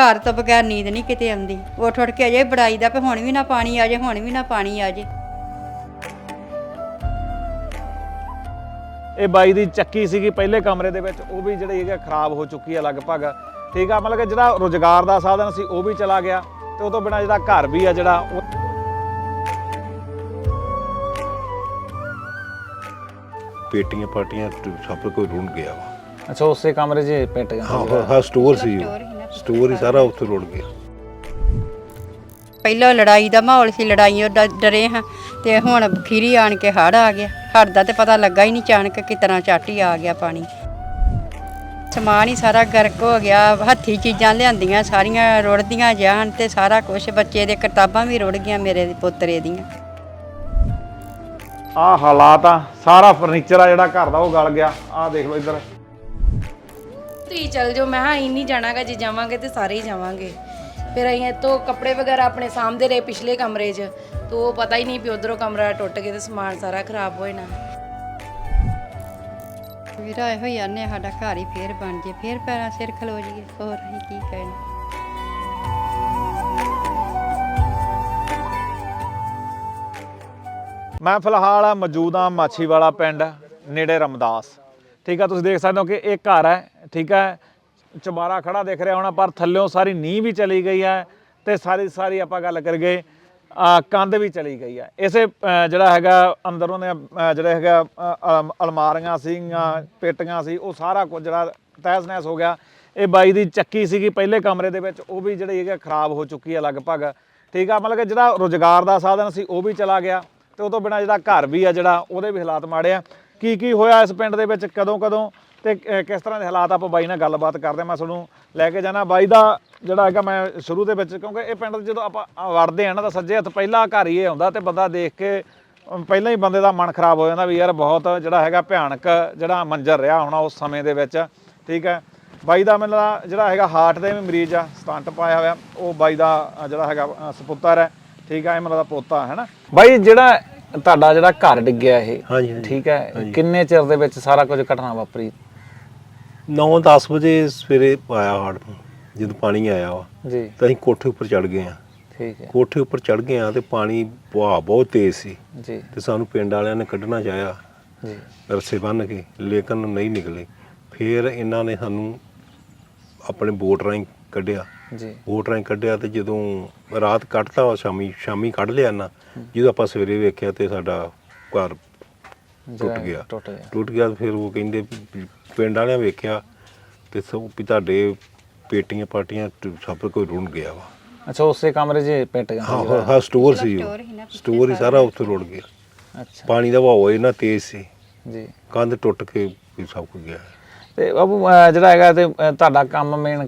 ਘਰ ਤੋਂ ਬਗੈਰ ਨੀਂਦ ਨਹੀਂ ਕਿਤੇ ਆਉਂਦੀ। ਉੱਠ ਉੱਠ ਕੇ ਅਜੇ ਬੜਾਈ ਦਾ ਵੀ ਹੁਣ ਵੀ ਨਾ ਪਾਣੀ ਆ ਜੇ ਹੁਣ ਵੀ ਨਾ ਪਾਣੀ ਆ ਜੇ। ਇਹ ਬਾਈ ਦੀ ਚੱਕੀ ਸੀਗੀ ਪਹਿਲੇ ਕਮਰੇ ਦੇ ਵਿੱਚ ਉਹ ਵੀ ਜਿਹੜੀ ਹੈਗਾ ਖਰਾਬ ਹੋ ਚੁੱਕੀ ਹੈ ਲਗਭਗ। ਠੀਕ ਆ ਮਤਲਬ ਕਿ ਜਿਹੜਾ ਰੋਜ਼ਗਾਰ ਦਾ ਸਾਧਨ ਸੀ ਉਹ ਵੀ ਚਲਾ ਗਿਆ। ਤੇ ਉਹ ਤੋਂ ਬਿਨਾ ਜਿਹੜਾ ਘਰ ਵੀ ਆ ਜਿਹੜਾ ਉਹ ਪੇਟੀਆਂ ਪਾਟੀਆਂ ਸਭ ਕੋਈ ਰੁੜ ਗਿਆ ਵਾ। ਅੱਛਾ ਉਸੇ ਕਮਰੇ 'ਚ ਪਿੰਟ ਹਾਂ ਹਾਂ ਸਟੋਰ ਸੀ ਨਾ। ਸਟੋਰ ਹੀ ਸਾਰਾ ਉੱਥੇ ਰੁੜ ਗਿਆ। ਪਹਿਲਾਂ ਲੜਾਈ ਦਾ ਮਾਹੌਲ ਸੀ ਲੜਾਈਆਂ ਦਾ ਡਰੇ ਹਾਂ ਤੇ ਹੁਣ ਖੀਰੀ ਆਣ ਕੇ ਹੜ ਆ ਗਿਆ। ਹੜ ਦਾ ਤੇ ਪਤਾ ਲੱਗਾ ਹੀ ਨਹੀਂ ਅਚਾਨਕ ਕਿ ਤਰ੍ਹਾਂ ਚਾਟੀ ਆ ਗਿਆ ਪਾਣੀ। ਸਮਾਨ ਹੀ ਸਾਰਾ ਗਰਕ ਹੋ ਗਿਆ ਹੱਥੀ ਚੀਜ਼ਾਂ ਲਿਆਂਦੀਆਂ ਸਾਰੀਆਂ ਰੁੜਦੀਆਂ ਜਾਣ ਤੇ ਸਾਰਾ ਕੁਝ ਬੱਚੇ ਦੇ ਕਿਤਾਬਾਂ ਵੀ ਰੁੜ ਗਈਆਂ ਮੇਰੇ ਦੇ ਪੋਤਰੇ ਦੀਆਂ। ਆ ਹਾਲਾਤ ਆ ਸਾਰਾ ਫਰਨੀਚਰ ਆ ਜਿਹੜਾ ਘਰ ਦਾ ਉਹ ਗਲ ਗਿਆ। ਆ ਦੇਖ ਲਓ ਇੱਧਰ। ਤੁਸੀਂ ਚੱਲ ਜਾਓ। ਮੈਂ ਹਾਂ ਅਸੀਂ ਨਹੀਂ ਜਾਣਾਗਾ ਜੇ ਜਾਵਾਂਗੇ ਤੇ ਸਾਰੇ ਹੀ ਜਾਵਾਂਗੇ। ਫਿਰ ਅਸੀਂ ਇੱਥੋਂ ਕੱਪੜੇ ਵਗੈਰਾ ਆਪਣੇ ਸਾਹਮਣੇ ਰਹੇ ਪਿਛਲੇ ਕਮਰੇ 'ਚ। ਤੋ ਉਹ ਪਤਾ ਹੀ ਨਹੀਂ ਵੀ ਉਧਰੋਂ ਕਮਰਾ ਟੁੱਟ ਗਿਆ ਤੇ ਸਮਾਨ ਸਾਰਾ ਖਰਾਬ ਹੋ ਜਾਣਾ। ਵੀਰਾ ਇਹੋ ਹੀ ਆਨੇ ਸਾਡਾ ਘਰ ਹੀ ਫੇਰ ਬਣ ਜੇ ਫੇਰ ਪੈਰਾਂ ਸਿਰ ਖਲੋ ਜੀਏ ਹੋਰ ਅਸੀਂ ਕੀ ਕਹਿਣਾ? ਮੈਂ ਫਿਲਹਾਲ ਮੌਜੂਦ ਆ ਮਾਛੀਵਾਲਾ ਪਿੰਡ ਨੇੜੇ ਰਮਦਾਸ। ਠੀਕ ਆ ਤੁਸੀਂ ਦੇਖ ਸਕਦੇ ਹੋ ਕਿ ਇਹ ਘਰ ਹੈ। ਠੀਕ ਹੈ? ਚੁਬਾਰਾ ਖੜਾ ਦੇਖ ਰਿਹਾ ਹੋਣਾ ਪਰ ਥੱਲਿਓਂ ਸਾਰੀ ਨੀਂਹ ਵੀ ਚਲੀ ਗਈ ਹੈ ਤੇ ਸਾਰੀ ਸਾਰੀ ਆਪਾਂ ਗੱਲ ਕਰੀਏ ਆ ਕੰਧ ਵੀ ਚਲੀ ਗਈ ਹੈ। ਇਸੇ ਜਿਹੜਾ ਹੈਗਾ ਅੰਦਰੋਂ ਦੇ ਅ, ਜਿਹੜਾ ਹੈਗਾ ਅਲਮਾਰੀਆਂ ਸੀਗੀਆਂ ਪੇਟੀਆਂ ਸੀ ਉਹ ਸਾਰਾ ਕੁਝ ਜਿਹੜਾ ਤਹਿਸ ਨਹਿਸ ਹੋ ਗਿਆ। ਇਹ ਬਾਈ ਦੀ ਚੱਕੀ ਸੀਗੀ ਪਹਿਲੇ ਕਮਰੇ ਦੇ ਵਿੱਚ ਉਹ ਵੀ ਜਿਹੜੀ ਹੈਗਾ ਖਰਾਬ ਹੋ ਚੁੱਕੀ ਹੈ ਲਗਭਗ। ਠੀਕ ਆ ਮਤਲਬ ਕਿ ਜਿਹੜਾ ਰੋਜ਼ਗਾਰ ਦਾ ਸਾਧਨ ਸੀ ਉਹ ਵੀ ਚਲਾ ਗਿਆ ਤੇ ਉਹ ਤੋਂ ਬਿਨਾ ਜਿਹੜਾ ਘਰ ਵੀ ਆ ਜਿਹੜਾ ਉਹਦੇ ਵੀ ਹਾਲਾਤ ਮਾੜੇ ਆ। ਕੀ ਕੀ ਹੋਇਆ ਇਸ ਪਿੰਡ ਦੇ ਵਿੱਚ? ਕਦੋਂ ਕਦੋਂ ਤੇ ਕਿਸ ਤਰ੍ਹਾਂ ਦੇ ਹਾਲਾਤ ਆਪਾਂ ਬਾਈ ਨਾਲ ਗੱਲਬਾਤ ਕਰਦੇ। ਮੈਂ ਤੁਹਾਨੂੰ ਲੈ ਕੇ ਜਾਣਾ। ਬਾਈ ਦਾ ਜਿਹੜਾ ਹੈਗਾ ਮੈਂ ਸ਼ੁਰੂ ਦੇ ਵਿੱਚ ਕਿਉਂਕਿ ਇਹ ਪਿੰਡ ਜਦੋਂ ਆਪਾਂ ਵੜਦੇ ਆ ਨਾ ਤਾਂ ਸੱਜੇ ਹੱਥ ਪਹਿਲਾ ਘਰ ਹੀ ਇਹ ਆਉਂਦਾ ਤੇ ਬੰਦਾ ਦੇਖ ਕੇ ਪਹਿਲਾਂ ਹੀ ਬੰਦੇ ਦਾ ਮਨ ਖਰਾਬ ਹੋ ਜਾਂਦਾ ਵੀ ਯਾਰ ਬਹੁਤ ਜਿਹੜਾ ਹੈਗਾ ਭਿਆਨਕ ਜਿਹੜਾ ਮੰਜ਼ਰ ਰਿਹਾ ਹੋਣਾ ਉਸ ਸਮੇਂ ਦੇ ਵਿੱਚ। ਠੀਕ ਹੈ? ਬਾਈ ਦਾ ਮੈਨੂੰ ਜਿਹੜਾ ਹੈਗਾ ਹਾਰਟ ਦੇ ਵੀ ਮਰੀਜ਼ ਆ ਸਟੰਟ ਪਾਇਆ ਹੋਇਆ। ਉਹ ਬਾਈ ਦਾ ਜਿਹੜਾ ਹੈਗਾ ਸਪੁੱਤਰ ਹੈ। ਠੀਕ ਹੈ? ਇਹ ਮੈਨੂੰ ਲੱਗਦਾ ਪੋਤਾ ਹੈ ਨਾ? ਬਾਈ ਜਿਹੜਾ ਤੁਹਾਡਾ ਜਿਹੜਾ ਘਰ ਡਿੱਗਿਆ ਇਹ ਠੀਕ ਹੈ? ਕਿੰਨੇ ਚਿਰ ਦੇ ਵਿੱਚ ਸਾਰਾ ਕੁਝ ਘਟਨਾ ਵਾਪਰੀ? 9-10 ਵਜੇ ਸਵੇਰੇ ਆਇਆ ਹੜ ਜਦੋਂ ਪਾਣੀ ਆਇਆ ਵਾ। ਜੀ। ਤਾਂ ਅਸੀਂ ਕੋਠੇ ਉੱਪਰ ਚੜ ਗਏ ਆ ਠੀਕ ਹੈ। ਕੋਠੇ ਉੱਪਰ ਚੜ ਗਏ ਆ ਤੇ ਪਾਣੀ ਵਹਾਅ ਬਹੁਤ ਤੇਜ਼ ਸੀ। ਜੀ। ਤੇ ਸਾਨੂੰ ਪਿੰਡ ਵਾਲਿਆਂ ਨੇ ਕੱਢਣਾ ਚਾਹਿਆ ਜੀ। ਰੱਸੇ ਬੰਨ੍ਹ ਕੇ ਲੇਕਿਨ ਨਹੀਂ ਨਿਕਲੇ। ਫਿਰ ਇਹਨਾਂ ਨੇ ਸਾਨੂੰ ਆਪਣੇ ਬੋਟ ਰਾਹੀਂ ਕੱਢਿਆ। ਜੀ। ਬੋਟ ਰਾਹੀਂ ਕੱਢਿਆ ਤੇ ਜਦੋਂ ਰਾਤ ਕੱਢਤਾ ਵਾ ਸ਼ਾਮੀ ਸ਼ਾਮੀ ਕੱਢ ਲਿਆ ਨਾ ਜਦੋਂ ਆਪਾਂ ਸਵੇਰੇ ਵੇਖਿਆ ਤੇ ਸਾਡਾ ਘਰ ਟੁੱਟ ਗਿਆ। ਟੁੱਟ ਗਿਆ। ਟੁੱਟ ਗਿਆ ਤੇ ਫਿਰ ਉਹ ਕਹਿੰਦੇ ਵੀ ਪਿੰਡ ਵਾਲਿਆਂ ਵੇਖਿਆ ਤੇ ਸਭ ਵੀ ਤੁਹਾਡੇ ਪੇਟੀਆਂ ਪਾਟੀਆਂ ਟ- ਸਭ ਕੋਈ ਰੁੜ ਗਿਆ ਵਾ। ਅੱਛਾ ਉਸੇ ਕਮਰੇ 'ਚ ਪਿੰਟ ਗਿਆ ਹਾਂ ਹਾਂ- ਹਾਂ ਸਟੋਰ ਸੀ ਉਹ। ਸਟੋਰ ਹੀ ਸਾਰਾ ਉੱਥੇ ਰੁੜ ਗਿਆ। ਅੱਛਾ। ਪਾਣੀ ਦਾ ਵਹਾਅ ਇੰਨਾ ਤੇਜ਼ ਸੀ। ਜੀ। ਕੰਧ ਟੁੱਟ ਕੇ ਵੀ ਸਭ ਕੁਝ ਗਿਆ। ਤੇ ਬਾਬੂ ਅਹ ਜਿਹੜਾ ਹੈਗਾ ਤੇ ਅਹ ਤੁਹਾਡਾ ਕੰਮ ਮੇਨ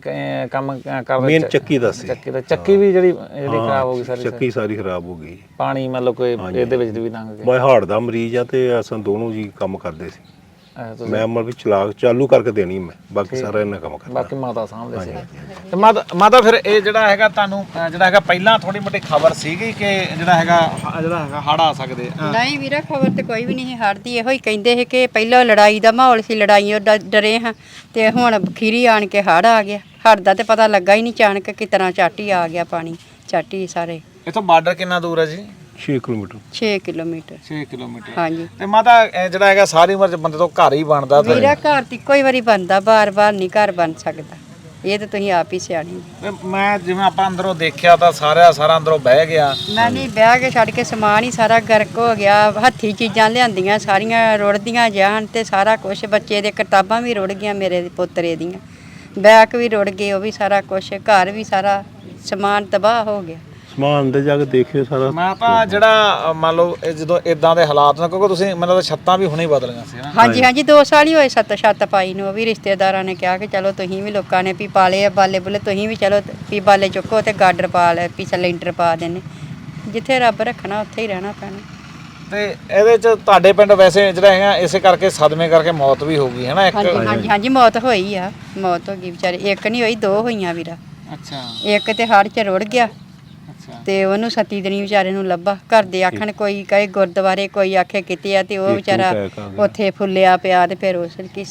ਕੰਮ ਕਰਦਾ ਮੇਨ ਚੱਕੀ ਦਾ ਸੀ। ਚੱਕੀ ਦਾ। ਚੱਕੀ ਵੀ ਜਿਹੜੀ ਜਿਹੜੀ ਖਰਾਬ ਹੋ ਗਈ ਸਾਰੀ ਚੱਕੀ ਸਾਰੀ ਖਰਾਬ ਹੋ ਗਈ। ਪਾਣੀ ਮਤਲਬ ਕੋਈ। ਇਹਦੇ ਵਿੱਚ ਵੀ ਲੰਘ ਗਿਆ। ਮੈਂ ਹਾਰਟ ਦਾ ਮਰੀਜ਼ ਆ ਤੇ ਅਸਾਂ ਦੋਨੋਂ ਜੀ ਕੰਮ ਕਰਦੇ ਸੀ। ਤੁਸੀਂ- ਮੈਂ ਮਤਲਬ ਵੀ ਚਲਾ ਚਾਲੂ ਕਰਕੇ ਦੇਣੀ ਮੈਂ ਬਾਕੀ ਸਾਰਾ ਇਹਨਾਂ ਕੰਮ ਕਰਨਾ। ਬਾਕੀ ਮਾਤਾ ਸਾਹਮਣੇ ਸੀ ਤੇ ਮਾਤਾ ਮਾਤਾ ਫਿਰ ਇਹ ਜਿਹੜਾ ਹੈਗਾ ਤੁਹਾਨੂੰ ਜਿਹੜਾ ਹੈਗਾ ਪਹਿਲਾਂ ਥੋੜੀ ਮੋਟੀ ਖਬਰ ਸੀਗੀ ਕਿ ਜਿਹੜਾ ਹੈਗਾ ਹ- ਜਿਹੜਾ ਹੈਗਾ ਹੜ ਆ ਸਕਦੇ? ਆ ਨਹੀਂ ਵੀਰਾ ਖਬਰ ਤੇ ਕੋਈ ਵੀ ਨਹੀਂ ਹੜਦੀ ਇਹੋ ਹੀ ਕਹਿੰਦੇ ਸੀ ਕਿ ਪਹਿਲਾਂ ਲੜਾਈ ਦਾ ਮਾਹੌਲ ਸੀ ਲੜਾਈਆਂ ਦਾ ਡਰੇ ਹਾਂ ਤੇ ਹੁਣ ਖੀਰੀ ਆਣ ਕੇ ਹੜ ਆ ਗਿਆ। ਹੜ ਦਾ ਤੇ ਪਤਾ ਲੱਗਾ ਹੀ ਨਹੀਂ ਅਚਾਨਕ ਕਿ ਤਰ੍ਹਾਂ ਚਾਟੀ ਆ ਗਿਆ ਪਾਣੀ ਚਾਟੀ ਸਾਰੇ। ਇਥੋਂ ਬਾਰਡਰ ਕਿੰਨਾ ਦੂਰ ਹੈ ਜੀ? 6 ਕਿਲੋਮੀਟਰ। 6 ਕਿਲੋਮੀਟਰ। 6 ਕਿਲੋਮੀਟਰ। ਹਾਂਜੀ। ਤੇ ਮਾਤਾ ਇਹ ਜਿਹੜਾ ਹੈਗਾ ਸਾਰੀ ਉਮਰ ਚ ਬੰਦੇ ਤੋਂ ਘਰ ਹੀ ਬਣਦਾ ਫਿਰ ਵੀਰਾ ਘਰ ਤੇ ਇੱਕੋ ਹੀ ਵਾਰੀ ਬਣਦਾ ਬਾਰ-ਬਾਰ ਨਹੀਂ ਘਰ ਬਣ ਸਕਦਾ। ਇਹ ਤਾਂ ਤੁਸੀਂ ਆਪ ਹੀ ਸਿਆਣੇ ਜੀ। ਤੇ ਮੈਂ ਜਿਵੇਂ ਆਪਾਂ ਅੰਦਰੋਂ ਦੇਖਿਆ ਤਾਂ ਸਾਰਾ ਸਾਰਾ ਅੰਦਰੋਂ ਬਹਿ ਗਿਆ। ਮੈਂ ਨਹੀਂ ਵਿਆਹ ਕੇ ਛੱਡ ਕੇ ਸਮਾਨ ਹੀ ਸਾਰਾ ਗਰਕ ਹੋ ਗਿਆ ਹੱਥੀ ਚੀਜ਼ਾਂ ਲਿਆਂਦੀਆਂ ਸਾਰੀਆਂ ਰੁੜਦੀਆਂ ਜਾਣ ਤੇ ਸਾਰਾ ਕੁਝ ਬੱਚੇ ਦੇ ਕਿਤਾਬਾਂ ਵੀ ਰੁੜ ਗਈਆਂ ਮੇਰੇ ਦੇ ਪੋਤਰੇ ਦੀਆਂ। ਬੈਗ ਵੀ ਰੁੜ ਗਏ ਉਹ ਵੀ ਸਾਰਾ ਕੁਝ ਘਰ ਵੀ ਸਾਰਾ ਸਮਾਨ ਤਬਾਹ ਹੋ ਗਿਆ। ਸਮਾਨ ਦੇ ਜਾ ਕੇ ਦੇਖਿਓ ਸਾਰਾ। ਮੈਂ ਤਾਂ ਜਿਹੜਾ ਮੰਨ ਲਓ ਇਹ ਜਦੋਂ ਇਦਾਂ ਦੇ ਹਾਲਾਤ ਨੇ ਕਿਉਂਕਿ ਤੁਸੀਂ ਮੈਨੂੰ ਤਾਂ ਛੱਤਾਂ ਵੀ ਹੁਣੇ ਹੀ ਬਦਲੀਆਂ ਸੀ ਨਾ? ਹਾਂਜੀ ਹਾਂਜੀ 2 ਸਾਲ ਹੀ ਹੋਏ ਸੱਤ ਛੱਤ ਪਾਈ ਨੂੰ। ਉਹ ਵੀ ਰਿਸ਼ਤੇਦਾਰਾਂ ਨੇ ਕਿਹਾ ਕਿ ਚਲੋ ਤੁਸੀਂ ਵੀ ਲੋਕਾਂ ਨੇ ਵੀ ਪਾਲੇ ਆ ਬਾਲੇ ਬੁਲੇ ਤੁਸੀਂ ਵੀ ਚਲੋ ਵੀ ਬਾਲੇ ਚੁੱਕੋ ਤੇ ਗਾਡਰ ਪਾ ਲੈ ਵੀ ਸਿਲੰਡਰ ਪਾ ਦੇਣੇ। ਜਿੱਥੇ ਰੱਬ ਰੱਖਣਾ ਉੱਥੇ ਹੀ ਰਹਿਣਾ ਪੈਣਾ। ਤੇ ਇਹਦੇ ਚ ਤੁਹਾਡੇ ਪਿੰਡ ਵੈਸੇ ਜਿਹੜਾ ਹੈਗਾ ਇਸੇ ਕਰਕੇ ਸਦਮੇ ਕਰਕੇ ਮੌਤ ਵੀ ਹੋ ਗਈ ਹੈ ਨਾ ਇੱਕ? ਹਾਂਜੀ ਹਾਂਜੀ ਹਾਂਜੀ ਮੌਤ ਹੋਈ ਆ। ਮੌਤ ਹੋ ਗਈ ਵਿਚਾਰੇ। ਇੱਕ ਨਹੀਂ ਹੋਈ ਦੋ ਹੋਈਆਂ ਵੀਰਾ। ਅੱਛਾ। ਇੱਕ ਤੇ ਹੜ੍ਹ ਚ ਰੁੜ ਗਿਆ। ਤੇ ਉਹਨੂੰ ਸਤੀ ਦਿਨੀ ਵਿਚਾਰੇ ਨੂੰ ਲੱਭਾ। ਘਰ ਦੇ ਆਖਣ ਕੋਈ ਕਹੇ ਗੁਰਦੁਆਰੇ ਕੋਈ ਆਖੇ ਕਿਤੇ ਆ ਤੇ ਉਹ ਵਿਚਾਰਾ। ਉੱਥੇ ਫੁੱਲਿਆ ਪਿਆ ਤੇ ਫਿਰ ਉਸ ਕੀ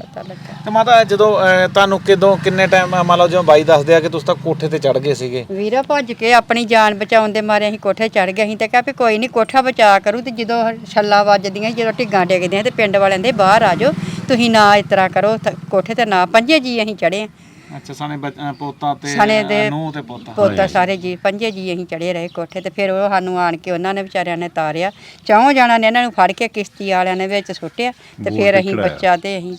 ਪਤਾ ਲੱਗਾ। ਤੇ ਮਾਤਾ ਜਦੋਂ ਅਹ, ਤੁਹਾਨੂੰ ਕਿਦੋਂ ਕਿੰਨੇ ਟਾਈਮ ਮੰਨ ਲਓ ਜਿਵੇਂ ਬਾਈ ਦੱਸਦੇ ਆ ਕਿ ਤੁਸੀਂ ਤਾਂ ਕੋਠੇ ਤੇ ਚੜ ਗਏ ਸੀਗੇ। ਵੀਰਾ ਭੱਜ ਕੇ ਆਪਣੀ ਜਾਨ ਬਚਾਉਣ ਦੇ ਮਾਰੇ ਅਸੀਂ ਕੋਠੇ ਚੜ ਗਏ। ਅਸੀਂ ਤੇ ਕਿਹਾ ਵੀ ਕੋਈ ਨਹੀਂ ਕੋਠਾ ਬਚਾ ਕਰੂ ਤੇ ਜਦੋਂ ਛੱਲਾ ਵੱਜਦੀਆਂ ਜਦੋਂ ਢਿੱਗਾਂ ਡਿੱਗਦੀਆਂ ਤੇ ਪਿੰਡ ਵਾਲਿਆਂ ਦੇ ਬਾਹਰ ਆ ਜਾਓ। ਤੁਸੀਂ ਨਾ ਇਸ ਤਰ੍ਹਾਂ ਕਰੋ ਕੋਠੇ ਤੇ ਨਾ ਪੰਜੇ ਜੀ ਅਸੀਂ ਚੜੇ ਆ। ਅੱਛਾ ਸਾਨੇ ਪੋਤਾ ਤੇ ਸਣੇ ਦੇ ਨੂੰ ਤੇ ਪੋਤਾ। ਪੋਤਾ ਸਾਰੇ ਜੀ ਪੰਜੇ ਜੀ ਅਸੀਂ ਚੜੇ ਰਹੇ ਕੋਠੇ ਤੇ ਫਿਰ ਉਹ ਸਾਨੂੰ ਆਣ ਕੇ ਉਹਨਾਂ ਨੇ ਵਿਚਾਰਿਆਂ ਨੇ ਤਾਰਿਆ। ਚੌਂ ਜਾਣਾ ਨੇ ਇਹਨਾਂ ਨੂੰ ਫੜ ਕੇ ਕਿਸ਼ਤੀ ਵਾਲਿਆਂ ਨੇ ਵਿੱਚ ਸੁੱਟਿਆ ਤੇ ਫਿਰ ਅਸੀਂ ਬੱਚਾ ਤੇ ਅਸੀਂ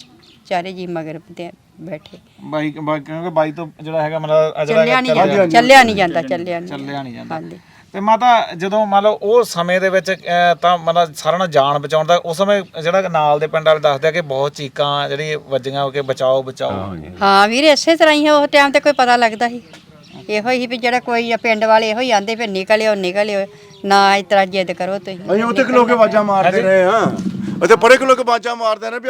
ਚਾਰੇ ਜੀ ਮਗਰ ਤੇ ਬੈਠੇ। ਬਾਈ ਬਾਈ ਕਿਉਂਕਿ ਬਾਈ ਤੋਂ ਜਿਹੜਾ ਹੈਗਾ ਮਤਲਬ ਜਿਹੜਾ ਚੱਲਿਆ ਨਹੀਂ ਜਾਂਦਾ ਚੱਲਿਆ ਨਹੀਂ ਜਾਂਦਾ ਚੱਲਿਆ ਨਹੀਂ ਚੱਲਿਆ ਨਹੀਂ ਜਾਂਦਾ। ਹਾਂਜੀ। ਤੇ ਮਾਤਾ ਜਦੋਂ ਮੰਨ ਲਓ ਉਹ ਸਮੇਂ ਦੇ ਵਿੱਚ ਅਹ, ਤਾਂ ਮਤਲਬ ਸਾਰਿਆਂ ਨੂੰ ਜਾਨ ਬਚਾਉਣ ਦਾ ਉਸ ਸਮੇਂ ਜਿਹੜਾ ਨਾਲ ਦੇ ਪਿੰਡ ਵਾਲੇ ਦੱਸਦੇ ਆ ਕਿ ਬਹੁਤ ਚੀਕਾਂ ਜਿਹੜੀ ਵੱਜੀਆਂ ਕਿ ਬਚਾਓ ਬਚਾਓ। ਹਾਂ ਵੀਰ ਇਸੇ ਤਰ੍ਹਾਂ ਹੀ ਉਹ ਟਾਈਮ ਤੇ ਕੋਈ ਪਤਾ ਲੱਗਦਾ ਸੀ। ਇਹੋ ਹੀ ਵੀ ਜਿਹੜਾ ਕੋਈ ਪਿੰਡ ਵਾਲੇ ਇਹੋ ਹੀ ਆਂਦੇ ਫਿਰ ਨਿਕਲਿਓ ਨਿਕਲਿਓ। ਨਾ ਇਸ ਤਰ੍ਹਾਂ ਜਿੱਦ ਕਰੋ ਤੁਸੀਂ। ਅਸੀਂ ਉੱਥੇ ਖਲੋ ਕੇ ਆਵਾਜ਼ਾਂ ਮਾਰਦੇ ਰਹੇ ਆ ਪਰੇ ਖਲੋ ਕੇ ਆਵਾਜ਼ਾਂ ਮਾਰਦੇ ਰਹੇ ਵੀ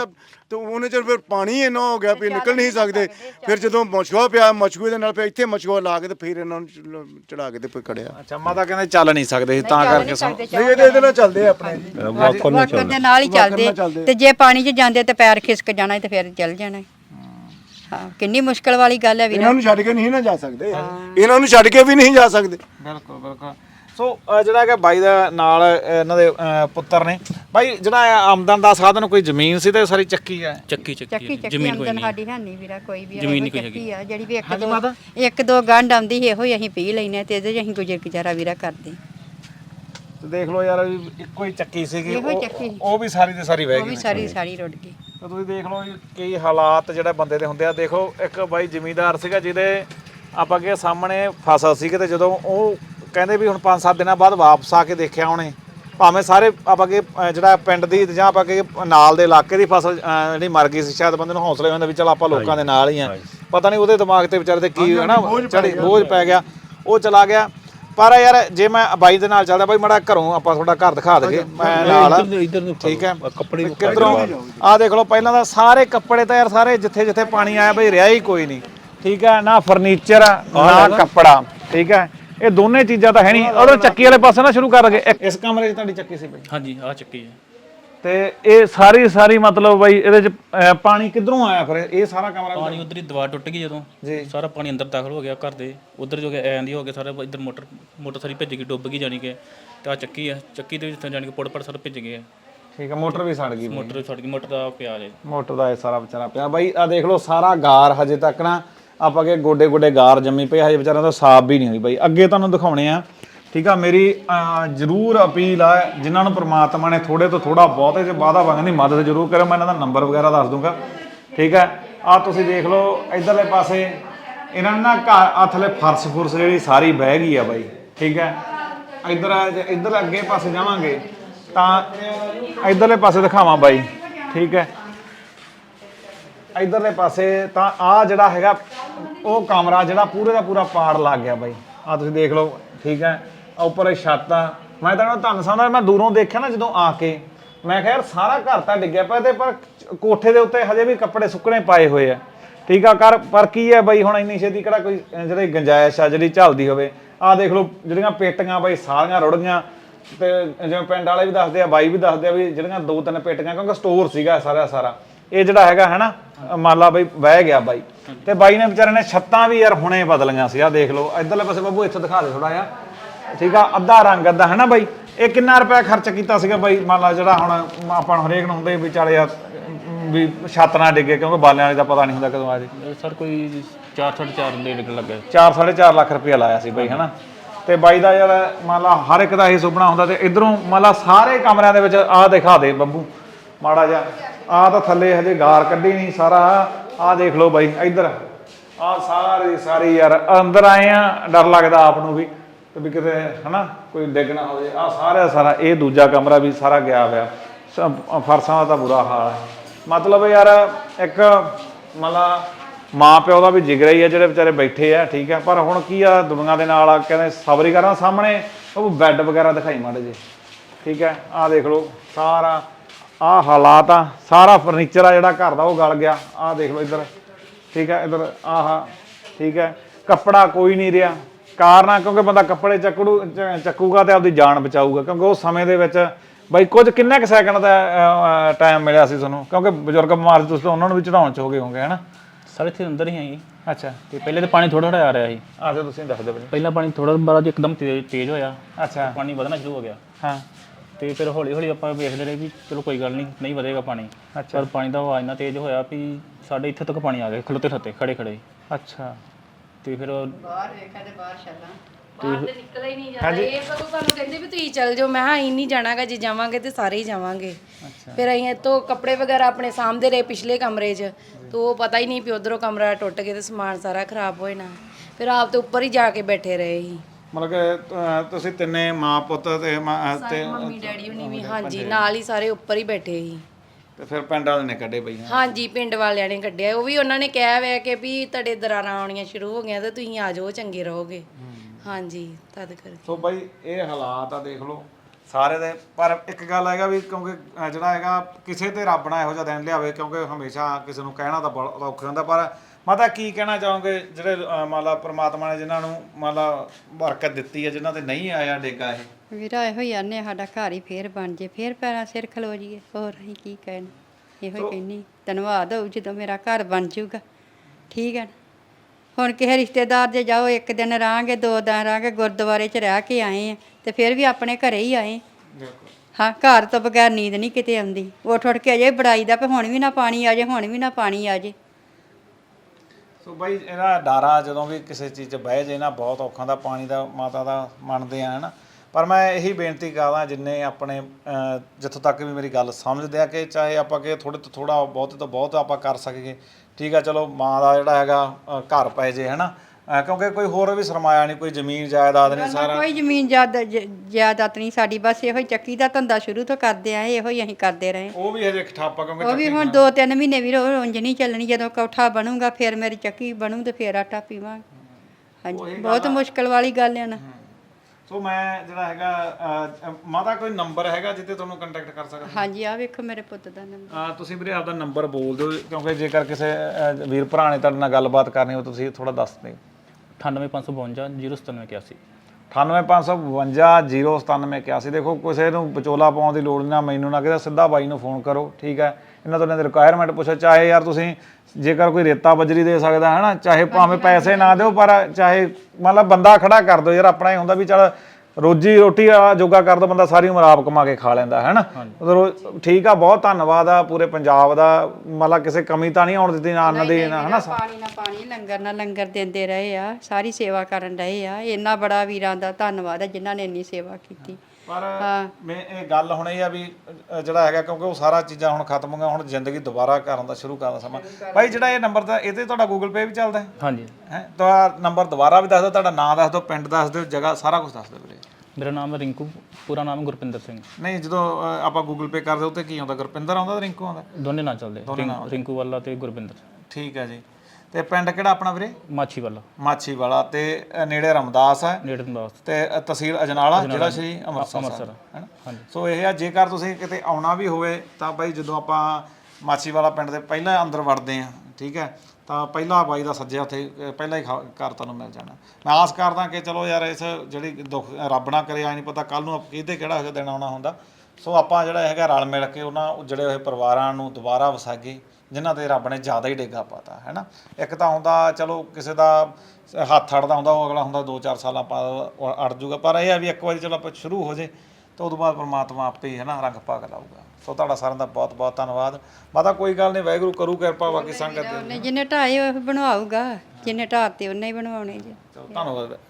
ਤੇ ਉਹਨੇ ਚਿਰ ਫਿਰ ਪਾਣੀ ਇੰਨਾ ਹੋ ਗਿਆ ਵੀ ਨਿਕਲ ਨਹੀਂ ਸਕਦੇ। ਫਿਰ ਜਦੋਂ ਮਛੂਆ ਪਿਆ ਮਛੂਏ ਦੇ ਨਾਲ ਫਿਰ ਇੱਥੇ ਮਛੂਆ ਲਾ ਕੇ ਤੇ ਫਿਰ ਇਹਨਾਂ ਨੂੰ ਚੜਾ ਕੇ ਤੇ ਫਿਰ ਕੜਿਆ ਅੱਛਾ ਮਾਤਾ ਕਹਿੰਦੇ ਚੱਲ ਨਹੀਂ ਸਕਦੇ ਸੀ ਤਾਂ ਕਰਕੇ ਸਮ- ਨਹੀਂ ਇਹਦੇ ਇਹਦੇ ਨਾਲ ਚੱਲਦੇ ਆ ਆਪਣੇ। ਜੀ ਵਾਕਰ ਨਾ ਦੇ ਨਾਲ ਹੀ ਚੱਲਦੇ ਤੇ ਜੇ ਪਾਣੀ 'ਚ ਜਾਂਦੇ ਤੇ ਪੈਰ ਖਿਸਕ ਜਾਣਾ ਤੇ ਫਿਰ ਚੱਲ ਜਾਣਾ ਹਾਂ। ਕਿੰਨੀ ਮੁਸ਼ਕਲ ਵਾਲੀ ਗੱਲ ਹੈ ਵੀਰ। ਇਹਨਾਂ ਨੂੰ ਛੱਡ ਕੇ ਨਹੀਂ ਨਾ ਜਾ ਸਕਦੇ। ਇਹਨਾਂ ਨੂੰ ਛੱਡ ਕੇ ਵੀ ਨਹੀਂ ਜਾ ਸਕਦੇ। ਬਿਲਕੁਲ ਬਿਲਕੁਲ। ਸੋ ਜਿਹੜਾ ਹੈਗਾ ਬਾਈ ਦਾ ਨਾਲ ਇਹਨਾਂ ਦੇ ਪੁੱਤਰ ਨੇ। ਬਾਈ ਜਿਹੜਾ ਇਹ ਆਮਦਨ ਦਾ ਸਾਧਨ ਕੋਈ ਜ਼ਮੀਨ ਸੀ ਤੇ ਸਾਰੀ ਚੱਕੀ ਹੈ ਚੱਕੀ ਚੱਕੀ ਚੱਕੀ ਹੈ, ਚੱਕੀ ਜ਼ਮੀਨ ਕੋਈ ਆਮਦਨ ਨਹੀਂ ਸਾਡੀ ਹੈ ਨਹੀਂ ਵੀਰਾ ਕੋਈ ਵੀ ਜ਼ਮੀਨ ਨਹੀਂ ਕੋਈ ਚੱਕੀ ਆ ਜਿਹੜੀ ਵੀ ਇੱਕ ਦੋ ਇੱਕ ਦੋ ਗੰਢ ਆਉਂਦੀ ਸੀ ਇਹੋ ਹੀ ਅਸੀਂ ਪੀ ਲੈਨੇ ਤੇ ਇਹਦੇ 'ਚ ਅਸੀਂ ਗੁਜ਼ਰ ਗੁਜ਼ਾਰਾ ਵੀਰਾ ਕਰਦੇ। ਤੇ ਦੇਖ ਲਓ ਯਾਰ ਵੀ ਇੱਕੋ ਹੀ ਚੱਕੀ ਸੀਗੀ ਇਹੋ ਹੀ ਉਹ- ਚੱਕੀ। ਉਹ ਵੀ ਸਾਰੀ ਦੀ ਸਾਰੀ ਵਹਿ ਉਹ ਗਈ। ਵੀ ਸਾਰੀ ਸਾਰੀ ਰੁੜ ਗਈ। ਤਾਂ ਤੁਸੀਂ ਦੇਖ ਲਓ ਜੀ ਕਈ ਹਾਲਾਤ ਜਿਹੜੇ ਬੰਦੇ ਦੇ ਹੁੰਦੇ ਆ। ਦੇਖੋ ਇੱਕ ਬਾਈ ਜ਼ਿਮੀਂਦਾਰ ਸੀਗਾ ਜਿਹਦੇ ਆਪਾਂ ਕੇ ਸਾਹਮਣੇ ਫਸਲ ਸੀ ਤੇ ਜਦੋਂ ਉਹ ਕਹਿੰਦੇ ਵੀ ਹੁਣ 5-7 ਦਿਨਾਂ ਬਾਅਦ ਵਾਪਸ ਆ ਕੇ ਦੇਖਿਆ ਉਹਨੇ। ਭਾਵੇਂ ਸਾਰੇ ਆਪਾਂ ਕੇ ਜਿਹੜਾ ਪਿੰਡ ਦੀ ਜਾਂ ਆਪਾਂ ਕੇ ਨਾਲ ਦੇ ਇਲਾਕੇ ਦੀ ਫਸਲ ਜਿਹੜੀ ਮਰ ਗਈ ਸੀ ਸ਼ਾਇਦ ਬੰਦੇ ਨੂੰ ਹੌਸਲੇ ਹੁੰਦਾ ਵੀ ਚਲ ਆਪਾਂ ਲੋਕਾਂ ਦੇ ਨਾਲ ਹੀ ਆ। ਪਤਾ ਨਹੀਂ ਉਹਦੇ ਦਿਮਾਗ ਤੇ ਵਿਚਾਰੇ ਤੇ ਕੀ ਹਨਾ ਚੜੀ ਬੋਝ ਪੈ ਗਿਆ ਉਹ ਚਲਾ ਗਿਆ। ਪਰ ਯਾਰ ਜੇ ਮੈਂ ਬਾਈ ਦੇ ਨਾਲ ਚੱਲਦਾ ਬਾਈ ਮੜਾ ਘਰੋਂ ਆਪਾਂ ਤੁਹਾਡਾ ਘਰ ਦਿਖਾ ਦਈਏ ਮੈਂ ਨਾਲ ਆ। ਇੱਧਰ ਨੂੰ ਠੀਕ ਹੈ? ਕੱਪੜੇ ਕਿੱਧਰੋਂ? ਆ ਦੇਖ ਲਓ ਪਹਿਲਾਂ ਤਾਂ ਸਾਰੇ ਕੱਪੜੇ ਤਾਂ ਯਾਰ ਸਾਰੇ ਜਿੱਥੇ ਜਿੱਥੇ ਪਾਣੀ ਆਇਆ ਬਈ ਰਿਹਾ ਹੀ ਕੋਈ ਨਹੀਂ। ਠੀਕ ਹੈ? ਨਾ ਫਰਨੀਚਰ ਨਾ ਕੱਪੜਾ। ਠੀਕ ਹੈ? ਇਹ ਦੋਨੇ ਚੀਜ਼ਾਂ ਤਾਂ ਹੈ ਨਹੀਂ। ਉਧਰ ਚੱਕੀ ਵਾਲੇ ਪਾਸੇ ਨਾ ਸ਼ੁਰੂ ਕਰ ਲਗੇ ਇਸ ਕਮਰੇ 'ਚ ਤੁਹਾਡੀ ਚੱਕੀ ਸੀ ਬਈ। ਹਾਂਜੀ ਆ ਚੱਕੀ ਹੈ। ਤੇ ਇਹ ਸਾਰੀ ਸਾਰੀ ਮਤਲਬ ਬਈ ਇਹਦੇ 'ਚ ਅਹ, ਪਾਣੀ ਕਿੱਧਰੋਂ ਆਇਆ ਫਿਰ? ਇਹ ਸਾਰਾ ਕਮਰਾ ਪਾਣੀ ਉਧਰ ਹੀ ਦੀਵਾਰ ਟੁੱਟ ਗਈ ਜਦੋਂ। ਸਾਰਾ ਪਾਣੀ ਅੰਦਰ ਦਾਖਲ ਹੋ ਗਿਆ ਘਰ ਦੇ। ਉਧਰ ਜੋ ਗਿਆ ਐਂਦੀ ਹੋ ਗਿਆ ਸਾਰਾ ਇੱਧਰ ਮੋਟਰ ਮੋਟਰ ਸਾਰੀ ਭਿੱਜ ਗਈ ਡੁੱਬ ਗਈ ਜਾਣੀ ਕਿ। ਤੇ ਆ ਚੱਕੀ ਆ ਚੱਕੀ ਦੇ ਵਿੱਚ ਜਾਣੀ ਕਿ ਪੁੜ ਪੜ ਸਾਰਾ ਭਿੱਜ ਗਿਆ ਠੀਕ ਹੈ ਮੋਟਰ ਵੀ ਸੜ ਗਈ। ਮੋਟਰ ਛੱਡ ਗਈ ਮੋਟਰ ਦਾ ਪਿਆ ਜੇ। ਮੋਟਰ ਦਾ ਇਹ ਸਾਰਾ ਵਿਚਾਰਾ ਪਿਆ। ਬਾਈ ਆ ਦੇਖ ਲਓ ਸਾਰਾ ਗਾਰ ਹਜੇ ਤੱਕ ਨਾ ਆਪਾਂ ਕੇ ਗੋਡੇ ਗੋਡੇ ਗਾਰ ਜੰਮੀ ਪਈ ਹਜੇ ਵਿਚਾਰਿਆਂ ਦਾ ਸਾਫ਼ ਵੀ ਨਹੀਂ ਹੋਈ ਬਾਈ। ਅੱਗੇ ਤੁਹਾਨੂੰ ਦਿਖਾਉਣੇ ਆ। ਠੀਕ ਆ, ਮੇਰੀ ਜ਼ਰੂਰ ਅਪੀਲ ਆ, ਜਿਨ੍ਹਾਂ ਨੂੰ ਪ੍ਰਮਾਤਮਾ ਨੇ ਥੋੜੇ ਤੋਂ ਥੋੜਾ ਬਹੁਤੇ ਚ ਵਾਦਾ ਵਾਂਗ ਦੀ ਮਦਦ ਜ਼ਰੂਰ ਕਰਿਓ, ਮੈਂ ਇਹਨਾਂ ਦਾ ਨੰਬਰ ਵਗੈਰਾ ਦੱਸ ਦੂੰਗਾ। ਠੀਕ ਹੈ ਆ ਤੁਸੀਂ ਦੇਖ ਲਓ, ਇਧਰਲੇ ਪਾਸੇ ਇਹਨਾਂ ਨਾ ਘਰ ਆ ਥੱਲੇ ਫਰਸ਼ ਫੁਰਸ਼ ਜਿਹੜੀ ਸਾਰੀ ਬਹਿ ਗਈ ਆ ਬਾਈ। ਠੀਕ ਹੈ ਇਧਰ ਇਧਰ ਅੱਗੇ ਪਾਸੇ ਜਾਵਾਂਗੇ, ਤਾਂ ਇਧਰਲੇ ਪਾਸੇ ਦਿਖਾਵਾਂ ਬਾਈ। ਠੀਕ ਹੈ ਇਧਰਲੇ ਪਾਸੇ ਤਾਂ ਆ ਜਿਹੜਾ ਹੈਗਾ ਉਹ ਕਮਰਾ ਜਿਹੜਾ ਪੂਰੇ ਦਾ ਪੂਰਾ ਪਾੜ ਲੱਗ ਗਿਆ ਬਾਈ। ਆ ਤੁਸੀਂ ਦੇਖ ਲਓ ਠੀਕ ਹੈ। ਉੱਪਰ ਛੱਤ। ਆ ਮੈਂ ਤਾਂ ਤੁਹਾਨੂੰ ਸਮਝਦਾ ਮੈਂ ਦੂਰੋਂ ਦੇਖਿਆ ਨਾ ਜਦੋਂ ਆ ਕੇ। ਮੈਂ ਕਿਹਾ ਯਾਰ ਸਾਰਾ ਘਰ ਤਾਂ ਡਿੱਗਿਆ ਪਿਆ ਤੇ ਪਰ ਕੋਠੇ ਦੇ ਉੱਤੇ ਹਜੇ ਵੀ ਕੱਪੜੇ ਸੁੱਕਣੇ ਪਾਏ ਹੋਏ ਆ। ਠੀਕ ਆ ਕਰ ਪਰ ਕੀ ਹੈ ਬਾਈ ਹੁਣ ਇੰਨੀ ਛੇਤੀ ਕਿਹੜਾ ਕੋਈ ਅਹ, ਜਿਹੜੀ ਗੰਜਾਇਸ਼ ਆ ਜਿਹੜੀ ਝਲਦੀ ਹੋਵੇ। ਆ ਦੇਖ ਲਓ ਜਿਹੜੀਆਂ ਪੇਟੀਆਂ ਬਾਈ ਸਾਰੀਆਂ ਰੁੜ ਗਈਆਂ ਤੇ ਜਿਵੇਂ ਪਿੰਡ ਵਾਲੇ ਵੀ ਦੱਸਦੇ ਆ ਬਾਈ ਵੀ ਦੱਸਦੇ ਆ ਵੀ ਜਿਹੜੀਆਂ ਦੋ ਤਿੰਨ ਪੇਟੀਆਂ ਕਿਉਂਕਿ ਸਟੋਰ ਸੀਗਾ ਸਾਰਾ ਸਾਰਾ। ਇਹ ਜਿਹੜਾ ਹੈਗਾ ਹੈਨਾ ਮਾਲਾ ਬਾਈ ਵਹਿ ਗਿਆ ਬਾਈ। ਤੇ ਬਾਈ ਨੇ ਵਿਚਾਰੇ ਨੇ ਛੱਤਾਂ ਵੀ ਯਾਰ ਹੁਣੇ ਬਦਲੀਆਂ ਸੀ ਆ ਦੇਖ ਲਓ। ਇਧਰਲੇ ਪਾਸੇ ਬੱਬੂ ਇੱਥੇ ਦਿਖਾ ਦੇ ਥੋੜਾ ਜਿਹਾ। ਠੀਕ ਆ ਅੱਧਾ ਰੰਗ ਅੱਧਾ ਹੈਨਾ ਬਾਈ? ਇਹ ਕਿੰਨਾ ਰੁਪਇਆ ਖਰਚ ਕੀਤਾ ਸੀਗਾ ਬਾਈ? ਮੰਨ ਲਾ ਜਿਹੜਾ ਹੁਣ ਆਪਾਂ ਨੂੰ ਹਰੇਕ ਨੂੰ ਹੁੰਦਾ ਵੀ ਚੱਲ ਯਾਰ ਵੀ ਛੱਤ ਨਾ ਡਿੱਗੇ ਕਿਉਂਕਿ ਬਾਲਿਆਂ ਵਾਲੀ ਦਾ ਪਤਾ ਨਹੀਂ ਹੁੰਦਾ ਕਦੋਂ ਆ ਜੇ। ਸਰ ਕੋਈ 4.5 ਦੇ ਡਿੱਗਣ ਲੱਗਾ। 4 4.5 ਲੱਖ ਰੁਪਇਆ ਲਾਇਆ ਸੀ ਬਾਈ ਹਨਾ ਤੇ ਬਾਈ ਦਾ ਯਾਰ ਮੰਨ ਲਾ ਹਰ ਇੱਕ ਦਾ ਇਹ ਸੁਪਨਾ ਹੁੰਦਾ ਤੇ ਇਧਰੋਂ ਮੰਨ ਲਾ ਸਾਰੇ ਕਮਰਿਆਂ ਦੇ ਵਿੱਚ ਆਹ ਦਿਖਾ ਦੇ ਬੱਬੂ। ਮਾੜਾ ਜਿਹਾ। ਆਹ ਤਾਂ ਥੱਲੇ ਹਜੇ ਗਾਰ ਕੱਢੀ ਨਹੀਂ ਸਾਰਾ, ਆਹ ਦੇਖ ਲਓ ਬਾਈ, ਇੱਧਰ। ਆਹ ਸਾਰੀ ਸਾਰੀ ਯਾਰ, ਅੰਦਰ ਆਏ ਆ, ਡਰ ਲੱਗਦਾ ਆਪ ਨੂੰ ਵੀ, ਤੇ ਵੀ ਕਿਤੇ, ਹਨਾ, ਕੋਈ ਡਿੱਗ ਨਾ ਹੋਵੇ। ਆਹ ਸਾਰਾ ਸਾਰਾ, ਇਹ ਦੂਜਾ ਕਮਰਾ ਵੀ ਸਾਰਾ ਗਿਆ ਹੋਇਆ। ਸਭ- ਫਰਸ਼ਾਂ ਦਾ ਤਾਂ ਬੁਰਾ ਹਾਲ ਹੈ। ਮਤਲਬ ਯਾਰ, ਇੱਕ ਮੰਨ ਮਾਂ ਪਿਓ ਦਾ ਵੀ ਜਿਗਰਾ ਹੀ ਆ, ਜਿਹੜੇ ਵਿਚਾਰੇ ਬੈਠੇ ਆ, ਠੀਕ ਆ। ਪਰ ਹੁਣ ਕੀ ਆ, ਦੁਨੀਆ ਦੇ ਨਾਲ ਆ, ਕਹਿੰਦੇ ਸਬਰੀ ਕਰਾਂ ਸਾਹਮਣੇ, ਉਹ ਬੈੱਡ ਵਗੈਰਾ ਦਿਖਾਈ ਮਾੜੇ ਜੇ ਠੀਕ ਹੈ ਆਹ ਦੇਖ ਲਓ, ਸਾਰਾ ਆਹ ਹਾਲਾਤ ਆ ਸਾਰਾ ਫਰਨੀਚਰ ਆ ਜਿਹੜਾ ਘਰ ਦਾ ਉਹ ਗਲ ਗਿਆ। ਆਹ ਦੇਖ ਲਓ ਇੱਧਰ। ਠੀਕ ਹੈ ਇੱਧਰ ਆਹ ਠੀਕ ਹੈ ਕੱਪੜਾ ਕੋਈ ਨਹੀਂ ਰਿਹਾ। ਕਾਰਨ ਆ ਕਿਉਂਕਿ ਬੰਦਾ ਕੱਪੜੇ ਚੱਕੜੂ ਚੱਕੂਗਾ ਤੇ ਆਪਦੀ ਜਾਨ ਬਚਾਊਗਾ। ਕਿਉਂਕਿ ਉਸ ਸਮੇਂ ਦੇ ਵਿੱਚ ਬਾਈ ਕੁਝ ਕਿੰਨੇ ਕੁ ਸੈਕਿੰਡ ਦਾ ਟਾਈਮ ਮਿਲਿਆ ਸੀ ਤੁਹਾਨੂੰ? ਕਿਉਂਕਿ ਬਜ਼ੁਰਗ ਬਿਮਾਰ ਸੀ ਤੁਸੀਂ ਤਾਂ ਉਹਨਾਂ ਨੂੰ ਵੀ ਚੜਾਉਣ ਚ ਹੋ ਗਏ ਹੋਗੇ ਹਨਾ? ਸਰ ਇੱਥੇ ਅੰਦਰ ਹੀ ਆਈ ਅੱਛਾ। ਤੇ ਪਹਿਲੇ ਤਾਂ ਪਾਣੀ ਥੋੜਾ ਥੋੜਾ ਆ ਰਿਹਾ ਸੀ। ਆ ਜਾਓ ਤੁਸੀਂ ਦੱਸ ਦਿਓ ਪਹਿਲਾਂ ਪਾਣੀ ਥੋੜਾ ਬਾਅਦ ਇੱਕਦਮ ਤੇਜ਼ ਹੋਇਆ। ਅੱਛਾ। ਪਾਣੀ ਵਧਣਾ ਸ਼ੁਰੂ ਹੋ ਗਿਆ। ਹਾਂ। ਤੇ ਫਿਰ ਹੌਲੀ ਹੌਲੀ ਆਪਾਂ ਵੇਖਦੇ ਰਹੇ ਵੀ ਚਲੋ ਕੋਈ ਗੱਲ ਨਹੀਂ ਨਹੀਂ ਵਧੇਗਾ ਪਾਣੀ। ਪਰ ਪਾਣੀ ਦਾ ਵਹਾਅ ਇੰਨਾ ਤੇਜ਼ ਹੋਇਆ ਵੀ ਸਾਡੇ ਇੱਥੇ ਤੱਕ ਪਾਣੀ ਆ ਗਿਆ ਖਲੋਤੇ ਖਲੋਤੇ ਖੜੇ ਖੜੇ ਅੱਛਾ। ਤੇ ਫਿਰ ਉਹ ਬਾਹਰ ਵੇਖਿਆ ਤੇ ਬਾਹਰ ਛੱਲਾਂ। ਬਾਹਰ ਤੇ ਨਿਕਲ ਹੀ ਨਹੀਂ ਜਾਂਦਾ। ਇਹ ਕਦੋਂ ਤੁਹਾਨੂੰ ਕਹਿੰਦੇ ਵੀ ਤੁਸੀਂ ਚੱਲ ਜਾਓ। ਮੈਂ ਹਾਂ ਅਸੀਂ ਨਹੀਂ ਜਾਣਾਗਾ ਜੇ ਜਾਵਾਂਗੇ ਤੇ ਸਾਰੇ ਹੀ ਜਾਵਾਂਗੇ। ਫਿਰ ਅਸੀਂ ਇੱਥੋਂ ਕੱਪੜੇ ਵਗੈਰਾ ਆਪਣੇ ਸਾਹਮਣੇ ਰਹੇ ਪਿਛਲੇ ਕਮਰੇ 'ਚ। ਤੋਂ ਉਹ ਪਤਾ ਹੀ ਨਹੀਂ ਵੀ ਉਧਰੋਂ ਕਮਰਾ ਟੁੱਟ ਕੇ ਤੇ ਸਮਾਨ ਸਾਰਾ ਖਰਾਬ ਹੋਏ ਨਾ। ਫਿਰ ਆਪ ਤੇ ਉੱਪਰ ਹੀ ਜਾ ਕੇ ਬੈਠੇ ਰਹੇ ਸੀ। ਮਤਲਬ ਕਿ ਤੁਸੀਂ ਤਿੰਨੇ ਮਾਂ ਪੁੱਤ ਤੇ ਮਾਂ- ਤੇ ਮੰਮੀ ਡੈਡੀ ਹੁਣੀ ਵੀ ਹਾਂਜੀ ਨਾਲ ਹੀ ਸਾਰੇ ਉੱਪਰ ਹੀ ਬੈਠੇ ਸੀ। ਤੇ ਫਿਰ ਪਿੰਡ ਵਾਲੇ ਨੇ ਕੱਢੇ ਬਈ। ਹਾਂਜੀ ਪਿੰਡ ਵਾਲਿਆਂ ਨੇ ਕੱਢਿਆ। ਉਹ ਵੀ ਉਹਨਾਂ ਨੇ ਕਿਹਾ ਹੋਇਆ ਕਿ ਵੀ ਤੁਹਾਡੇ ਦਰਾਰਾਂ ਆਉਣੀਆਂ ਸ਼ੁਰੂ ਹੋ ਗਈਆਂ ਤੇ ਤੁਸੀਂ ਆ ਜਾਓ ਚੰਗੇ ਰਹੋਗੇ। ਹਾਂਜੀ ਤਦ ਕਰਕੇ। ਸੋ ਬਾਈ ਇਹ ਹਾਲਾਤ ਆ ਦੇਖ ਲਓ। ਸਾਰੇ ਦੇ ਪਰ ਇੱਕ ਗੱਲ ਹੈਗਾ ਵੀ ਕਿਉਂਕਿ ਅਹ, ਜਿਹੜਾ ਹੈਗਾ ਕਿਸੇ ਤੇ ਰੱਬ ਨਾ ਇਹੋ ਜਿਹਾ ਦਿਨ ਲਿਆਵੇ ਕਿਉਂਕਿ ਹਮੇਸ਼ਾ ਕਿਸੇ ਨੂੰ ਕਹਿਣਾ ਤਾਂ ਔਖਾ ਹੁੰਦਾ ਪਰ ਮਾਤਾ ਕੀ ਕਹਿਣਾ ਚਾਹੋਗੇ ਜਿਹੜੇ ਮੰਨ ਲਾ ਪ੍ਰਮਾਤਮਾ ਨੇ ਜਿਨ੍ਹਾਂ ਨੂੰ ਮੰਨ ਲਾ ਬਰਕਤ ਦਿੱਤੀ ਹੈ ਜਿਨ੍ਹਾਂ ਤੇ ਨਹੀਂ ਆਇਆ ਡੇਗਾ ਇਹ? ਵੀਰਾ ਇਹੋ ਹੀ ਆਨੇ ਸਾਡਾ ਘਰ ਹੀ ਫੇਰ ਬਣ ਜੇ ਫੇਰ ਪੈਰਾਂ ਸਿਰ ਖਲੋ ਜੀਏ ਹੋਰ ਅਸੀਂ ਕੀ ਕਹਿਣਾ? ਇਹੋ ਹੀ ਕਹਿੰਨੀ ਧੰਨਵਾਦ ਹੋਊ ਜਦੋਂ ਮੇਰਾ ਘਰ ਬਣ ਜਾਊਗਾ। ਠੀਕ ਹੈ ਨਾ? ਹੁਣ ਕਿਸੇ ਰਿਸ਼ਤੇਦਾਰ ਦੇ ਜਾਓ ਇੱਕ ਦਿਨ ਰਹਾਂਗੇ ਦੋ ਦਿਨ ਰਹਾਂਗੇ ਗੁਰਦੁਆਰੇ 'ਚ ਰਹਿ ਕੇ ਆਏ ਆ ਤੇ ਫਿਰ ਵੀ ਆਪਣੇ ਘਰੇ ਹੀ ਆਏ। ਹਾਂ ਘਰ ਤੋਂ ਬਗੈਰ ਨੀਂਦ ਨਹੀਂ ਕਿਤੇ ਆਉਂਦੀ। ਉੱਠ ਉੱਠ ਕੇ ਅਜੇ ਬੜਾਈ ਦਾ ਵੀ ਹੁਣ ਵੀ ਨਾ ਪਾਣੀ ਆ ਜੇ ਹੁਣ ਵੀ ਨਾ ਪਾਣੀ ਆ ਜੇ। ਸੋ ਬਾਈ ਇਹਦਾ ਡਾਰਾ ਜਦੋਂ ਵੀ ਕਿਸੇ ਚੀਜ਼ 'ਚ ਬਹਿ ਜੇ ਨਾ ਬਹੁਤ ਔਖਾ ਦਾ ਪਾਣੀ ਦਾ ਮਾਤਾ ਦਾ ਮੰਨਦੇ ਆ ਹਨਾ। ਪਰ ਮੈਂ ਇਹੀ ਬੇਨਤੀ ਕਰਦਾ ਜਿੰਨੇ ਆਪਣੇ ਅਹ, ਜਿੱਥੋਂ ਤੱਕ ਵੀ ਮੇਰੀ ਗੱਲ ਸਮਝਦੇ ਆ ਕਿ ਚਾਹੇ ਆਪਾਂ ਕਿ ਥੋੜੇ ਤੋਂ ਥੋੜਾ ਬਹੁਤ ਤੋਂ ਬਹੁਤ ਆਪਾਂ ਕਰ ਸਕੀਏ ਠੀਕ ਆ ਚਲੋ ਮਾਂ ਦਾ ਜਿਹੜਾ ਹੈਗਾ ਅਹ, ਘਰ ਪੈ ਜੇ ਹਨਾ। ਅਹ, ਕਿਉਂਕਿ ਕੋਈ ਹੋਰ ਵੀ ਸਰਮਾਇਆ ਨਹੀਂ ਕੋਈ ਜ਼ਮੀਨ ਜਾਇਦਾਦ ਨਹੀਂ ਸਾਰਾ ਕੋਈ ਜ਼ਮੀਨ ਜਾਇਦ- ਜ- ਜਾਇਦਾਦ ਨਹੀਂ ਸਾਡੀ ਬਸ ਇਹੋ ਹੀ ਚੱਕੀ ਦਾ ਧੰਦਾ ਸ਼ੁਰੂ ਤੋਂ ਕਰਦੇ ਆਏ ਇਹੋ ਹੀ ਅਸੀਂ ਕਰਦੇ ਰਹੇ। ਉਹ ਵੀ ਹਜੇ ਠਾਪਾ ਕਿਉਂਕਿ ਉਹ ਵੀ ਹੁਣ 2-3 ਮਹੀਨੇ ਵੀ ਰੋ ਉਂਝ ਨਹੀਂ ਚੱਲਣੀ ਜਦੋਂ ਕੋਠਾ ਬਣੂਗਾ ਫਿਰ ਮੇਰੀ ਚੱਕੀ ਬਣੂ ਤੇ ਫਿਰ ਆਟਾ ਪੀਵਾਂਗੇ। ਹਾਂਜੀ ਬਹੁਤ ਮੁਸ਼ਕਲ ਵਾਲੀ ਗੱਲ ਹੈ ਨਾ। ਸੋ ਮੈਂ ਜਿਹੜਾ ਹੈਗਾ ਅਹ, ਮਾਤਾ ਕੋਈ ਨੰਬਰ ਹੈਗਾ ਜਿੱਤੇ ਤੁਹਾਨੂੰ ਕੰਟੈਕਟ ਕਰ ਸਕਦਾ ਹਾਂਜੀ ਆ ਵੇਖੋ ਮੇਰੇ ਪੁੱਤ ਦਾ ਨੰਬਰ। ਆ ਤੁਸੀਂ ਵੀਰੇ ਆਪਦਾ ਨੰਬਰ ਬੋਲ ਦਿਓ ਕਿਉਂਕਿ ਜੇਕਰ ਕਿਸੇ ਅਹ, ਵੀਰ ਭਰਾ ਨੇ ਤੁਹਾਡੇ ਨਾਲ ਗੱਲਬਾਤ ਕਰਨੀ ਹੋ ਤੁਸੀਂ ਥੋੜਾ ਦੱਸ ਦਿਓ। 98552 09781 9855509781 ਦੇਖੋ ਕਿਸੇ ਨੂੰ ਵਿਚੋਲਾ ਪਾਉਣ ਦੀ ਲੋੜ ਨਹੀਂ ਨਾ ਮੈਨੂੰ ਨਾ ਕਿਤੇ ਸਿੱਧਾ ਬਾਈ ਨੂੰ ਫੋਨ ਕਰੋ ਠੀਕ ਹੈ ਇਹਨਾਂ ਤੋਂ ਇਹਨਾਂ ਦੀ ਰਿਕੁਆਇਰਮੈਂਟ ਪੁੱਛੋ ਚਾਹੇ ਯਾਰ ਤੁਸੀਂ ਜੇਕਰ ਕੋਈ ਰੇਤਾ ਬਜਰੀ ਦੇ ਸਕਦਾ ਹੈ ਨਾ ਚਾਹੇ ਭਾਵੇਂ ਪੈਸੇ ਨਾ ਦਿਓ ਪਰ ਚਾਹੇ ਮਤਲਬ ਬੰਦਾ ਖੜਾ ਕਰ ਦਿਓ ਯਾਰ ਆਪਣਾ ਇਹ ਹੁੰਦਾ ਵੀ ਚਲ ਰੋਜੀ ਰੋਟੀ ਆ ਜੋਗਾ ਕਰ ਦੋ ਬੰਦਾ ਸਾਰੀ ਉਮਰ ਆਪ ਕਮਾ ਕੇ ਖਾ ਲੈਂਦਾ ਹੈ ਨਾ? ਠੀਕ ਆ ਬਹੁਤ ਧੰਨਵਾਦ ਆ ਪੂਰੇ ਪੰਜਾਬ ਦਾ। ਮਤਲਬ ਕਿਸੇ ਕਮੀ ਤਾਂ ਨਹੀਂ ਆਉਣ ਦਿੱਤੀ ਨਾ ਅੰਨ ਦੀ ਨਾ? ਹਨਾ ਪਾਣੀ ਨਾ ਪਾਣੀ ਲੰਗਰ ਨਾ ਲੰਗਰ ਦਿੰਦੇ ਰਹੇ ਆ ਸਾਰੀ ਸੇਵਾ ਕਰਨ ਰਹੇ ਆ। ਇੰਨਾ ਬੜਾ ਵੀਰਾਂ ਦਾ ਧੰਨਵਾਦ ਹੈ ਜਿਨ੍ਹਾਂ ਨੇ ਇੰਨੀ ਸੇਵਾ ਕੀਤੀ। ਪਰ ਮੈਂ ਇਹ ਗੱਲ ਹੁਣ ਇਹ ਆ ਵੀ ਜਿਹੜਾ ਹੈਗਾ ਕਿਉਂਕਿ ਉਹ ਸਾਰਾ ਚੀਜ਼ਾਂ ਹੁਣ ਖਤਮ ਹੋ ਗਈਆਂ ਹੁਣ ਜ਼ਿੰਦਗੀ ਦੁਬਾਰਾ ਕਰਨ ਦਾ ਸ਼ੁਰੂ ਕਰਨ ਦਾ ਸਮਾਂ। ਭਾਈ ਜਿਹੜਾ ਇਹ ਨੰਬਰ ਦਾ ਇਹ ਤੇ ਤੁਹਾਡਾ ਗੂਗਲ ਪੇ ਵੀ ਚੱਲਦਾ ਹੈ? ਹਾਂਜੀ। ਹੈ? ਤਾਂ ਨੰਬਰ ਦੁਬਾਰਾ ਵੀ ਦੱਸ ਦਿਓ ਤੁਹਾਡਾ ਨਾਮ ਦੱਸ ਦਿਓ ਪਿੰਡ ਦੱਸ ਦਿਓ ਜਗ੍ਹਾ ਸਾਰਾ ਕੁਝ ਦੱਸ ਦਿਓ ਵੀਰੇ। ਮੇਰਾ ਨਾਮ ਹੈ ਰਿੰਕੂ ਪੂਰਾ ਨਾਮ ਗੁਰਪਿੰਦਰ ਸਿੰਘ। ਨਹੀਂ ਜਦੋਂ ਆਪਾਂ ਗੂਗਲ ਪੇ ਕਰਦੇ ਉੱਤੇ ਕੀ ਆਉਂਦਾ? ਗੁਰਪਿੰਦਰ ਆਉਂਦਾ ਤੇ ਰਿੰਕੂ ਆਉਂਦਾ? ਦੋਨੇ ਨਾਂ ਚੱਲਦੇ ਰਿੰਕੂ ਵਾਲਾ ਤੇ ਗੁਰਪਿੰਦਰ। ਠੀਕ ਹੈ ਜੀ। ਤੇ ਪਿੰਡ ਕਿਹੜਾ ਆਪਣਾ ਵੀਰੇ? ਮਾਛੀ ਵਾਲਾ। ਮਾਛੀ ਵਾਲਾ ਤੇ ਨੇੜੇ ਰਮਦਾਸ ਹੈ? ਨੇੜੇ ਤੋਂ। ਦਾਸ ਤੇ ਤਹਿਸੀਲ ਅਜਨਾਲਾ ਜ਼ਿਲ੍ਹਾ ਸ਼੍ਰੀ ਅੰਮ੍ਰਿਤਸਰ ਹੈ ਨਾ? ਸੋ ਇਹ ਆ ਜੇਕਰ ਤੁਸੀਂ ਕਿਤੇ ਆਉਣਾ ਵੀ ਹੋਵੇ ਤਾਂ ਬਾਈ ਜਦੋਂ ਆਪਾਂ ਮਾਛੀ ਵਾਲਾ ਪਿੰਡ ਦੇ ਪਹਿਲਾਂ ਅੰਦਰ ਵੜਦੇ ਆ ਠੀਕ ਹੈ? ਤਾਂ ਪਹਿਲਾ ਬਾਈ ਦਾ ਸੱਜਿਆ ਉੱਥੇ ਪਹਿਲਾਂ ਹੀ ਖਾ- ਘਰ ਤੁਹਾਨੂੰ ਮਿਲ ਜਾਣਾ। ਮੈਂ ਆਸ ਕਰਦਾ ਕਿ ਚਲੋ ਯਾਰ ਇਸ ਜਿਹੜੀ ਦੁੱਖ, ਰੱਬ ਨਾ ਕਰੇ ਆ ਨਹੀਂ ਪਤਾ ਕੱਲ ਨੂੰ ਕਿਹਦੇ ਕਿਹੜਾ ਦਿਨ ਆਉਣਾ ਹੁੰਦਾ। ਸੋ ਆਪਾਂ ਜਿਹੜਾ ਹੈਗਾ ਰਲ ਮਿਲ ਕੇ ਉਹਨਾਂ ਜਿਹੜੇ ਹੋਏ ਪਰਿਵਾਰਾਂ ਨੂੰ ਦੁਬਾਰਾ ਵਸਾਗੇ ਜਿਨ੍ਹਾਂ ਤੇ ਰੱਬ ਨੇ ਜ਼ਿਆਦਾ ਹੀ ਡੇਗਾ ਪਾਤਾ ਹੈ ਨਾ ਇੱਕ ਤਾਂ ਹੁੰਦਾ ਚਲੋ ਕਿਸੇ ਦਾ ਹੱਥ ਅੜਦਾ ਹੁੰਦਾ, ਉਹ ਅਗਲਾ ਹੁੰਦਾ 2-4 ਸਾਲਾਂ ਬਾਅਦ ਅੜ ਜੂਗਾ। ਪਰ ਇਹ ਆ ਵੀ ਇੱਕ ਵਾਰੀ ਚਲੋ ਆਪਾਂ ਸ਼ੁਰੂ ਹੋ ਜੇ ਤਾਂ ਉਦੋਂ ਬਾਅਦ ਪਰਮਾਤਮਾ ਆਪੇ ਹੀ ਹੈ ਨਾ ਰੰਗ ਭਾਗ ਲਾਊਗਾ। ਸੋ ਤੁਹਾਡਾ ਸਾਰਿਆਂ ਦਾ ਬਹੁਤ ਬਹੁਤ ਧੰਨਵਾਦ। ਮਾਤਾ ਕੋਈ ਗੱਲ ਨਹੀਂ ਵਾਹਿਗੁਰੂ ਕਰੂ ਕਿਰਪਾ ਬਾਕੀ ਸੰਗਤ ਦੇ ਉਹਨੇ ਜਿਹਨੇ ਢਾਏ ਉਹ ਬਣਵਾਊਗਾ ਜਿਹਨੇ ਢਾਤੇ ਉਹਨੇ ਹੀ ਬਣਵਾਉਣੇ ਜੀ। ਚਲੋ ਧੰਨਵਾਦ।